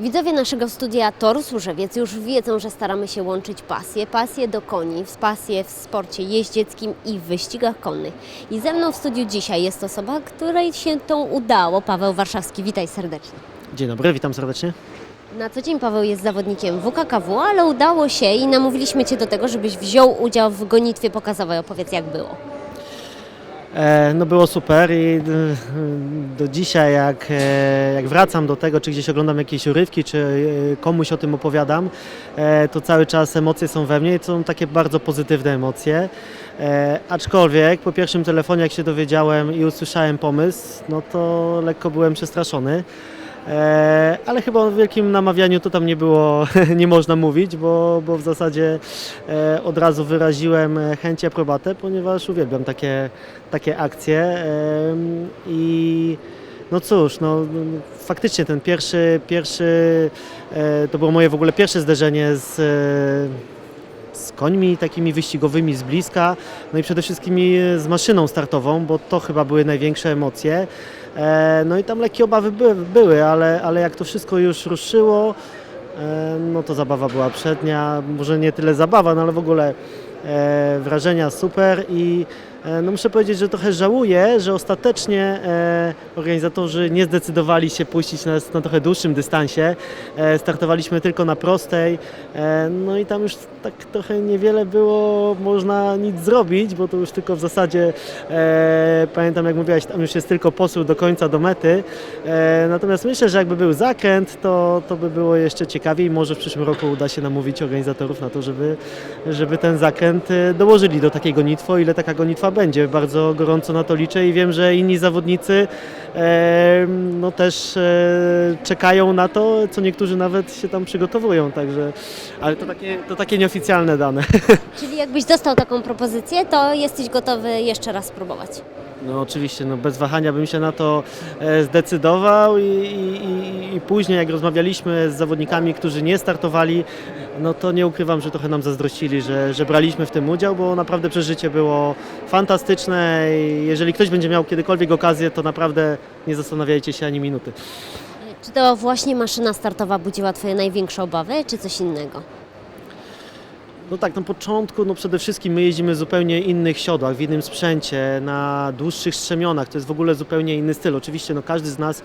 Widzowie naszego studia Tor Służewiec już wiedzą, że staramy się łączyć pasję, pasję do koni, pasję w sporcie jeździeckim i w wyścigach konnych. I ze mną w studiu dzisiaj jest osoba, której się to udało, Paweł Warszawski. Witaj serdecznie. Dzień dobry, witam serdecznie. Na co dzień Paweł jest zawodnikiem WKKW, ale udało się i namówiliśmy Cię do tego, żebyś wziął udział w gonitwie pokazowej. Opowiedz jak było. E, no było super i d- do dzisiaj jak, e, jak wracam do tego, czy gdzieś oglądam jakieś urywki, czy e, komuś o tym opowiadam, e, to cały czas emocje są we mnie i to są takie bardzo pozytywne emocje. E, aczkolwiek po pierwszym telefonie jak się dowiedziałem i usłyszałem pomysł, no to lekko byłem przestraszony. E, ale chyba o wielkim namawianiu to tam nie było, nie można mówić, bo, bo w zasadzie e, od razu wyraziłem e, chęć aprobatę, ponieważ uwielbiam takie, takie akcje. I no cóż, no, faktycznie ten pierwszy, pierwszy to było moje w ogóle pierwsze zderzenie z, z końmi takimi wyścigowymi z bliska, no i przede wszystkim z maszyną startową, bo to chyba były największe emocje. E, No i tam lekkie obawy by, były, ale, ale jak to wszystko już ruszyło, e, no to zabawa była przednia. Może nie tyle zabawa, no ale w ogóle e, wrażenia super i no muszę powiedzieć, że trochę żałuję, że ostatecznie e, organizatorzy nie zdecydowali się puścić nas na trochę dłuższym dystansie. E, startowaliśmy tylko na prostej, e, no i tam już tak trochę niewiele było można nic zrobić, bo to już tylko w zasadzie e, pamiętam jak mówiłaś, tam już jest tylko posył do końca, do mety. E, natomiast myślę, że jakby był zakręt, to, to by było jeszcze ciekawiej. Może w przyszłym roku uda się namówić organizatorów na to, żeby, żeby ten zakręt e, dołożyli do takiej gonitwy, ile taka gonitwa będzie. Bardzo gorąco na to liczę i wiem, że inni zawodnicy e, no też e, czekają na to, co niektórzy nawet się tam przygotowują, także, ale to takie, to takie nieoficjalne dane. Czyli jakbyś dostał taką propozycję, to jesteś gotowy jeszcze raz spróbować. No oczywiście, no bez wahania bym się na to e, zdecydował i, i, i- później jak rozmawialiśmy z zawodnikami, którzy nie startowali, no to nie ukrywam, że trochę nam zazdrościli, że, że braliśmy w tym udział, bo naprawdę przeżycie było fantastyczne i jeżeli ktoś będzie miał kiedykolwiek okazję, to naprawdę nie zastanawiajcie się ani minuty. Czy to właśnie maszyna startowa budziła Twoje największe obawy, czy coś innego? No tak, na początku no przede wszystkim my jeździmy w zupełnie innych siodłach, w innym sprzęcie, na dłuższych strzemionach, to jest w ogóle zupełnie inny styl. Oczywiście no każdy z nas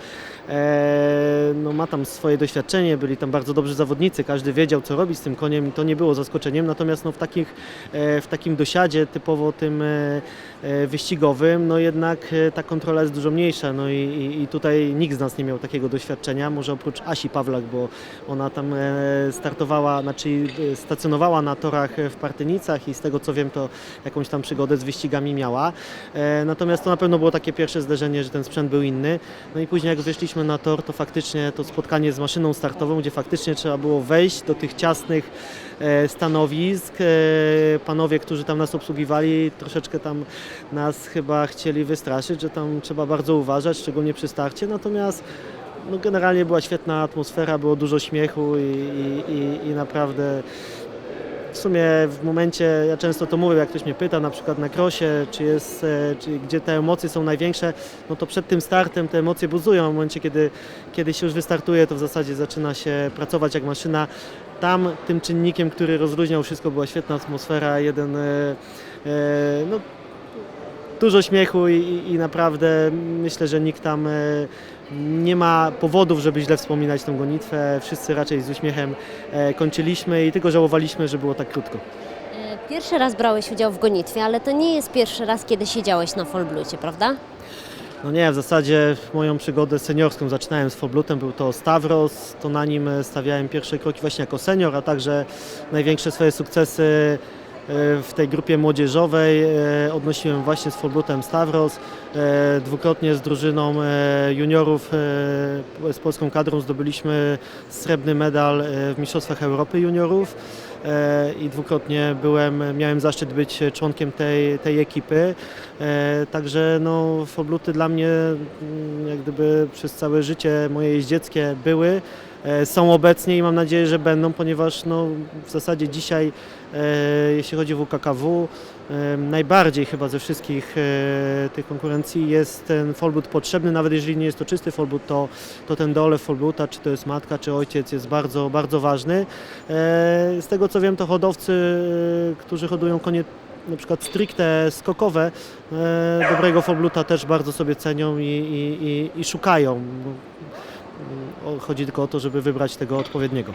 e, no ma tam swoje doświadczenie, byli tam bardzo dobrzy zawodnicy, każdy wiedział co robić z tym koniem i to nie było zaskoczeniem, natomiast no w, takich, e, w takim dosiadzie typowo tym e, e, wyścigowym, no jednak e, ta kontrola jest dużo mniejsza, no i, i, i tutaj nikt z nas nie miał takiego doświadczenia, może oprócz Asi Pawlak, bo ona tam e, startowała, znaczy e, stacjonowała na torach w Partynicach i z tego co wiem, to jakąś tam przygodę z wyścigami miała. E, Natomiast to na pewno było takie pierwsze zderzenie, że ten sprzęt był inny. No i później jak wyszliśmy na tor, to faktycznie to spotkanie z maszyną startową, gdzie faktycznie trzeba było wejść do tych ciasnych e, stanowisk. E, Panowie, którzy tam nas obsługiwali, troszeczkę tam nas chyba chcieli wystraszyć, że tam trzeba bardzo uważać, szczególnie przy starcie. Natomiast no generalnie była świetna atmosfera, było dużo śmiechu i, i, i, i naprawdę w sumie w momencie, ja często to mówię, jak ktoś mnie pyta, na przykład na krosie, czy jest, e, czy, gdzie te emocje są największe, no to przed tym startem te emocje buzują. W momencie, kiedy, kiedy się już wystartuje, to w zasadzie zaczyna się pracować jak maszyna. Tam tym czynnikiem, który rozluźniał wszystko, była świetna atmosfera, jeden, e, e, no, dużo śmiechu i, i, naprawdę myślę, że nikt tam nie ma powodów, żeby źle wspominać tę gonitwę. Wszyscy raczej z uśmiechem e, kończyliśmy i tylko żałowaliśmy, że było tak krótko. E, Pierwszy raz brałeś udział w gonitwie, ale to nie jest pierwszy raz, kiedy siedziałeś na Folblucie, prawda? No nie, w zasadzie moją przygodę seniorską zaczynałem z Foblutem, był to Stavros, to na nim stawiałem pierwsze kroki właśnie jako senior, a także największe swoje sukcesy w tej grupie młodzieżowej e, odnosiłem właśnie z Foblutem Stavros. E, Dwukrotnie z drużyną e, juniorów, z polską kadrą zdobyliśmy srebrny medal w Mistrzostwach Europy juniorów i dwukrotnie byłem, miałem zaszczyt być członkiem tej, tej ekipy. Także no, Fobluty dla mnie mm, jak gdyby przez całe życie moje jeździeckie były są obecnie i mam nadzieję, że będą, ponieważ no, w zasadzie dzisiaj, e, jeśli chodzi o WKKW, e, najbardziej chyba ze wszystkich e, tych konkurencji jest ten folbut potrzebny, nawet jeżeli nie jest to czysty folbut, to, to ten dolew folbuta, czy to jest matka, czy ojciec jest bardzo, bardzo ważny. E, Z tego co wiem, to hodowcy, e, którzy hodują konie na przykład stricte skokowe, e, dobrego folbluta też bardzo sobie cenią i, i, i, i szukają. Chodzi tylko o to, żeby wybrać tego odpowiedniego.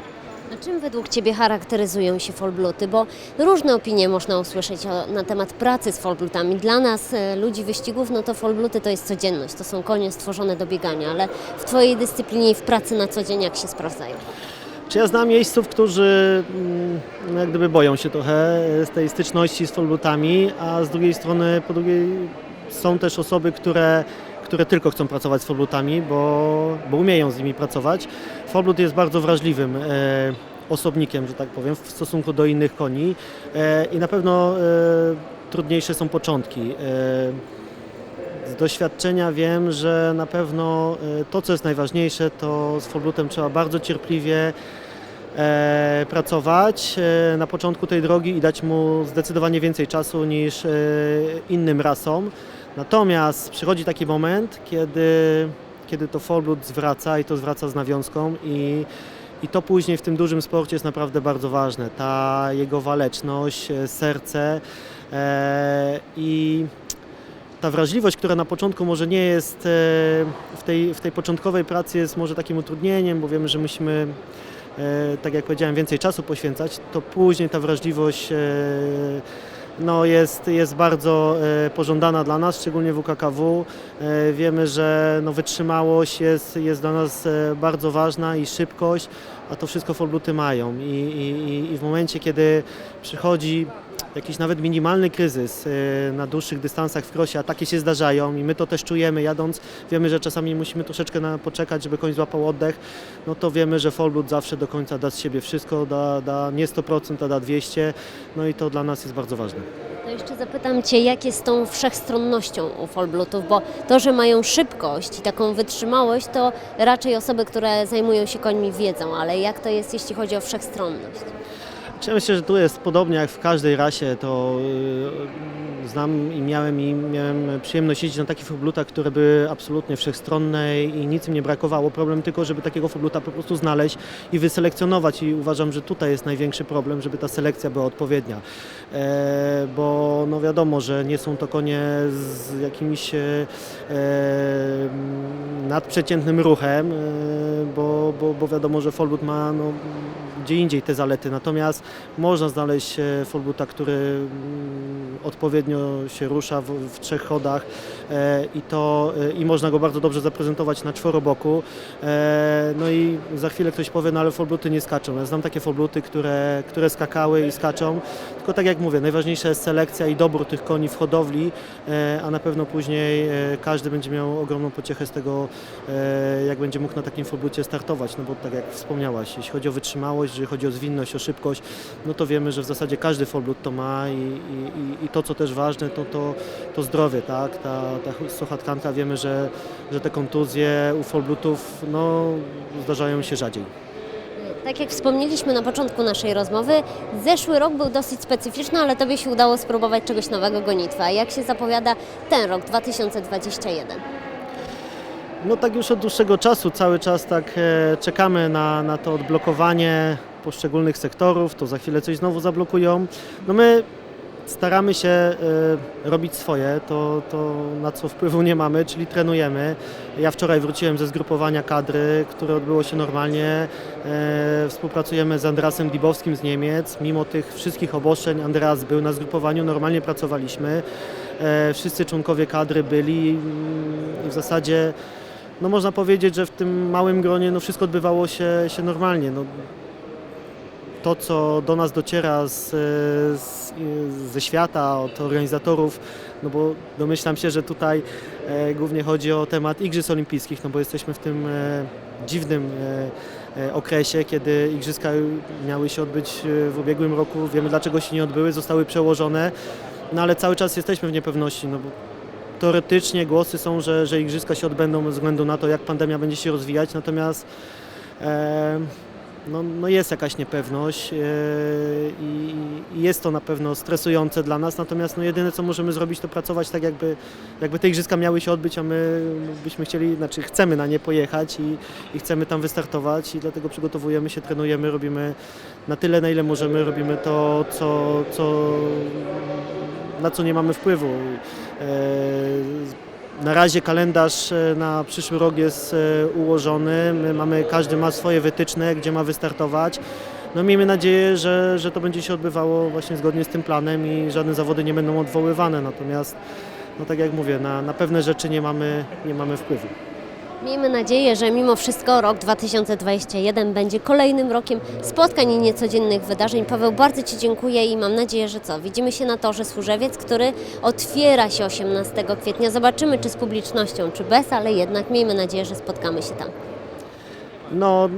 A czym według Ciebie charakteryzują się folbluty? Bo różne opinie można usłyszeć o, na temat pracy z folblutami. Dla nas, e, ludzi wyścigów, no to folbluty to jest codzienność, to są konie stworzone do biegania, ale w Twojej dyscyplinie i w pracy na co dzień jak się sprawdzają? Czy ja znam miejsców, którzy mm, no, jak gdyby boją się trochę z tej styczności z folblutami, a z drugiej strony, po drugiej są też osoby, które, które tylko chcą pracować z folblutami, bo, bo umieją z nimi pracować. Folblut jest bardzo wrażliwym e, osobnikiem, że tak powiem, w stosunku do innych koni e, i na pewno e, trudniejsze są początki. Z doświadczenia wiem, że na pewno to, co jest najważniejsze, to z folblutem trzeba bardzo cierpliwie pracować na początku tej drogi i dać mu zdecydowanie więcej czasu niż innym rasom. Natomiast przychodzi taki moment, kiedy, kiedy to folblut zwraca i to zwraca z nawiązką i, i to później w tym dużym sporcie jest naprawdę bardzo ważne. Ta jego waleczność, e, serce e, i ta wrażliwość, która na początku może nie jest, e, w tej, w tej początkowej pracy jest może takim utrudnieniem, bo wiemy, że musimy, e, tak jak powiedziałem, więcej czasu poświęcać, to później ta wrażliwość no jest, jest bardzo e, pożądana dla nas, szczególnie w UKKW. E, Wiemy, że no wytrzymałość jest, jest dla nas e, bardzo ważna i szybkość, a to wszystko folbluty mają. I, i, i- I w momencie, kiedy przychodzi jakiś nawet minimalny kryzys e, na dłuższych dystansach w krosie, a takie się zdarzają i my to też czujemy jadąc, wiemy, że czasami musimy troszeczkę na, poczekać, żeby koń złapał oddech, no to wiemy, że Folblut zawsze do końca da z siebie wszystko, da, da nie 100%, a da 200, no i to dla nas jest bardzo ważne. To jeszcze zapytam Cię, jak jest z tą wszechstronnością u folblutów, bo to, że mają szybkość i taką wytrzymałość, to raczej osoby, które zajmują się końmi wiedzą, ale jak to jest, jeśli chodzi o wszechstronność? Ja myślę, że tu jest podobnie jak w każdej rasie, to y, znam i miałem, i miałem przyjemność jeździć na takich foblutach, które były absolutnie wszechstronne i nic im nie brakowało. Problem tylko, żeby takiego fobluta po prostu znaleźć i wyselekcjonować i uważam, że tutaj jest największy problem, żeby ta selekcja była odpowiednia. E, bo no wiadomo, że nie są to konie z jakimś e, nadprzeciętnym ruchem, e, bo, bo, bo wiadomo, że folbut ma no, gdzie indziej te zalety, natomiast można znaleźć e, folbuta, który mm, odpowiednio się rusza w, w trzech chodach e, i to e, i można go bardzo dobrze zaprezentować na czworoboku. No i za chwilę ktoś powie, no ale folbluty nie skaczą. Ja znam takie folbluty, które, które skakały i skaczą, tylko tak jak mówię, najważniejsza jest selekcja i dobór tych koni w hodowli, a na pewno później każdy będzie miał ogromną pociechę z tego, jak będzie mógł na takim folblucie startować, no bo tak jak wspomniałaś, jeśli chodzi o wytrzymałość, jeżeli chodzi o zwinność, o szybkość, no to wiemy, że w zasadzie każdy folblut to ma i, i, i- to, co też ważne, to, to, to zdrowie, tak? Ta, ta sucha tkanka, wiemy, że, że te kontuzje u folblutów, no, zdarzają się rzadziej. Tak jak wspomnieliśmy na początku naszej rozmowy, zeszły rok był dosyć specyficzny, ale Tobie się udało spróbować czegoś nowego gonitwa. Jak się zapowiada ten rok 2021? No tak już od dłuższego czasu, cały czas tak e, czekamy na, na to odblokowanie poszczególnych sektorów, to za chwilę coś znowu zablokują. No my staramy się e, robić swoje, to, to na co wpływu nie mamy, czyli trenujemy. Ja wczoraj wróciłem ze zgrupowania kadry, które odbyło się normalnie. E, współpracujemy z Andrasem Dibowskim z Niemiec. Mimo tych wszystkich obostrzeń Andreas był na zgrupowaniu, normalnie pracowaliśmy. E, wszyscy członkowie kadry byli mm, i w zasadzie no można powiedzieć, że w tym małym gronie no wszystko odbywało się, się normalnie. No, to, co do nas dociera z, z, ze świata, od organizatorów, no bo domyślam się, że tutaj e, głównie chodzi o temat Igrzysk Olimpijskich, no bo jesteśmy w tym e, dziwnym e, e, okresie, kiedy Igrzyska miały się odbyć e, w ubiegłym roku. Wiemy dlaczego się nie odbyły, zostały przełożone, no ale cały czas jesteśmy w niepewności, no bo teoretycznie głosy są, że, że Igrzyska się odbędą ze względu na to, jak pandemia będzie się rozwijać, natomiast E, no, no jest jakaś niepewność e, i, i jest to na pewno stresujące dla nas, natomiast no jedyne co możemy zrobić to pracować tak jakby, jakby te igrzyska miały się odbyć, a my byśmy chcieli, znaczy chcemy na nie pojechać i, i chcemy tam wystartować i dlatego przygotowujemy się, trenujemy, robimy na tyle na ile możemy, robimy to co, co na co nie mamy wpływu. E, na razie kalendarz e, na przyszły rok jest e, ułożony. My mamy, każdy ma swoje wytyczne, gdzie ma wystartować. No miejmy nadzieję, że, że to będzie się odbywało właśnie zgodnie z tym planem i żadne zawody nie będą odwoływane. Natomiast, no tak jak mówię, na, na pewne rzeczy nie mamy, nie mamy wpływu. Miejmy nadzieję, że mimo wszystko rok 2021 będzie kolejnym rokiem spotkań i niecodziennych wydarzeń. Paweł, bardzo Ci dziękuję i mam nadzieję, że co? Widzimy się na torze Służewiec, który otwiera się 18 kwietnia. Zobaczymy, czy z publicznością, czy bez, ale jednak miejmy nadzieję, że spotkamy się tam. No,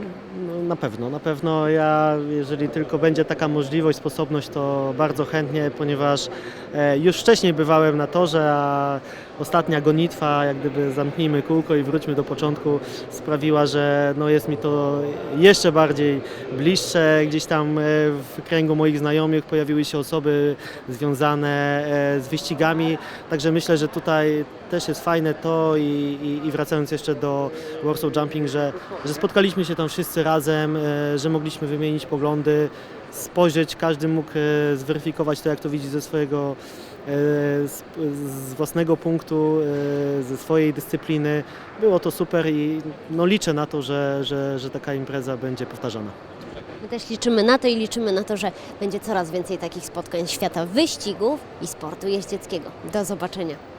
na pewno, na pewno. Ja, jeżeli tylko będzie taka możliwość, sposobność, to bardzo chętnie, ponieważ e, już wcześniej bywałem na torze, a ostatnia gonitwa, jak gdyby zamknijmy kółko i wróćmy do początku, sprawiła, że no jest mi to jeszcze bardziej bliższe. Gdzieś tam e, w kręgu moich znajomych pojawiły się osoby związane e, z wyścigami, także myślę, że tutaj też jest fajne to i, i, i wracając jeszcze do Warsaw Jumping, że, że spotkaliśmy się tam wszyscy razem, e, że mogliśmy wymienić poglądy, spojrzeć, każdy mógł e, zweryfikować to, jak to widzi ze swojego, e, z, własnego punktu, ze swojej dyscypliny. Było to super i no, liczę na to, że, że, że taka impreza będzie powtarzana. My też liczymy na to i liczymy na to, że będzie coraz więcej takich spotkań świata wyścigów i sportu jeździeckiego. Do zobaczenia.